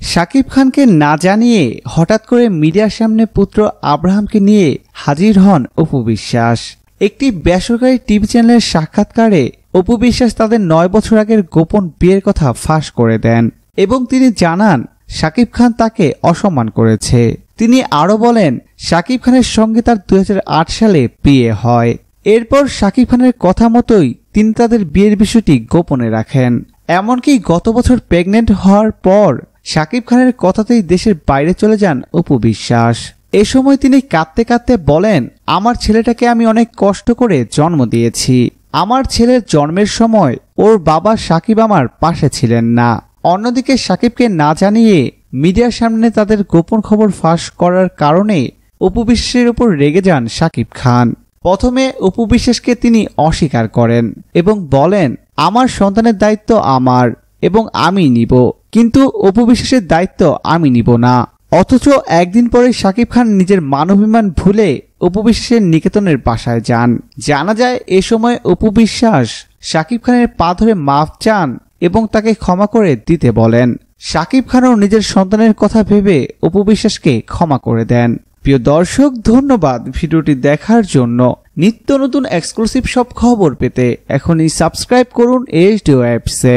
শাকিব খানকে না জানিয়ে হঠাৎ করে মিডিয়ার সামনে পুত্র আব্রাহামকে নিয়ে হাজির হন অপু বিশ্বাস। একটি বেসরকারি টিভি চ্যানেলের সাক্ষাৎকারে অপু বিশ্বাস তাদের নয় বছর আগের গোপন বিয়ের কথা ফাঁস করে দেন এবং তিনি জানান শাকিব খান তাকে অসম্মান করেছে। তিনি আরও বলেন শাকিব খানের সঙ্গে তার দু হাজার আট সালে বিয়ে হয়। এরপর শাকিব খানের কথা মতোই তিনি তাদের বিয়ের বিষয়টি গোপনে রাখেন। এমনকি গত বছর প্রেগনেন্ট হওয়ার পর শাকিব খানের কথাতেই দেশের বাইরে চলে যান অপু বিশ্বাস। এ সময় তিনি কাঁদতে কাঁদতে বলেন, আমার ছেলেটাকে আমি অনেক কষ্ট করে জন্ম দিয়েছি। আমার ছেলের জন্মের সময় ওর বাবা সাকিব আমার পাশে ছিলেন না। অন্যদিকে সাকিবকে না জানিয়ে মিডিয়ার সামনে তাদের গোপন খবর ফাঁস করার কারণে উপবিশ্বাসের উপর রেগে যান সাকিব খান। প্রথমে উপবিশ্বাসকে তিনি অস্বীকার করেন এবং বলেন, আমার সন্তানের দায়িত্ব আমার এবং আমি নিব। কিন্তু উপবিশ্বাসের দায়িত্ব আমি নিব না। অথচ একদিন পরে সাকিব খান নিজের মানবিমান ভুলে উপবিশ্বাসের নিকেতনের বাসায় যান। জানা যায়, এ সময় উপবিশ্বাস সাকিব খানের পা ধরে মাফ চান এবং তাকে ক্ষমা করে দিতে বলেন। সাকিব খানও নিজের সন্তানের কথা ভেবে উপবিশ্বাসকে ক্ষমা করে দেন। প্রিয় দর্শক, ধন্যবাদ ভিডিওটি দেখার জন্য। নিত্য নতুন এক্সক্লুসিভ সব খবর পেতে এখনই সাবস্ক্রাইব করুন এইচডিও অ্যাপসে।